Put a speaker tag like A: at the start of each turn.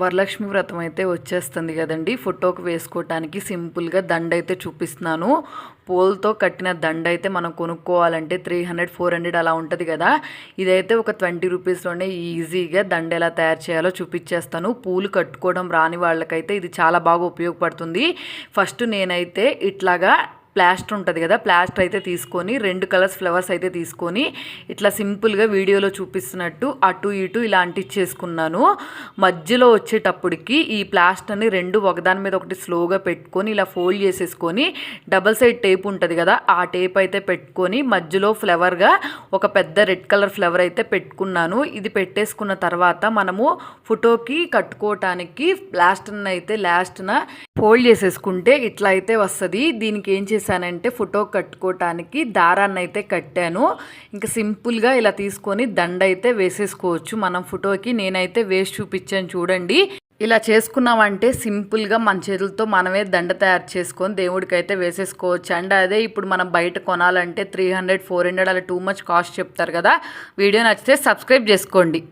A: వరలక్ష్మి వ్రతం అయితే వచ్చేస్తుంది కదండి. ఫోటోకి వేసుకోవటానికి సింపుల్గా దండ అయితే చూపిస్తున్నాను. పూలతో కట్టిన దండ అయితే మనం కొనుక్కోవాలంటే త్రీ హండ్రెడ్ ఫోర్ హండ్రెడ్ అలా ఉంటుంది కదా. ఇదైతే ఒక ట్వంటీ రూపీస్లోనే ఈజీగా దండ ఎలా తయారు చేయాలో చూపించేస్తాను. పూలు కట్టుకోవడం రాని వాళ్ళకైతే ఇది చాలా బాగా ఉపయోగపడుతుంది. ఫస్ట్ నేనైతే ఇట్లాగా ప్లాస్టర్ ఉంటుంది కదా ప్లాస్టర్ అయితే తీసుకొని రెండు కలర్స్ ఫ్లవర్స్ అయితే తీసుకొని ఇట్లా సింపుల్గా వీడియోలో చూపిస్తున్నట్టు అటు ఇటు ఇలా అంటించేసుకున్నాను మధ్యలో వచ్చేటప్పటికి ఈ ప్లాస్టర్ని రెండు ఒకదాని మీద ఒకటి స్లోగా పెట్టుకొని ఇలా ఫోల్డ్ చేసేసుకొని డబల్ సైడ్ టేప్ ఉంటుంది కదా ఆ టేప్ అయితే పెట్టుకొని మధ్యలో ఫ్లవర్గా ఒక పెద్ద రెడ్ కలర్ ఫ్లవర్ అయితే పెట్టుకున్నాను. ఇది పెట్టేసుకున్న తర్వాత మనము ఫోటోకి కట్టుకోవటానికి ప్లాస్టర్ని అయితే లాస్ట్న ఫోల్డ్ చేసేసుకుంటే ఇట్లా అయితే వస్తుంది. దీనికి ఏం చేశానంటే ఫోటో కట్టుకోవటానికి దారాన్ని అయితే కట్టాను. ఇంకా సింపుల్గా ఇలా తీసుకొని దండ అయితే వేసేసుకోవచ్చు. మనం ఫోటోకి నేనైతే వేసి చూపించాను చూడండి. ఇలా చేసుకున్నామంటే సింపుల్గా మన చేతులతో మనమే దండ తయారు చేసుకొని దేవుడికి అయితే వేసేసుకోవచ్చు. అండ్ అదే ఇప్పుడు మనం బయట కొనాలంటే త్రీ హండ్రెడ్ ఫోర్ హండ్రెడ్ అలా టూ మచ్ కాస్ట్ చెప్తారు కదా. వీడియో నచ్చితే సబ్స్క్రైబ్ చేసుకోండి.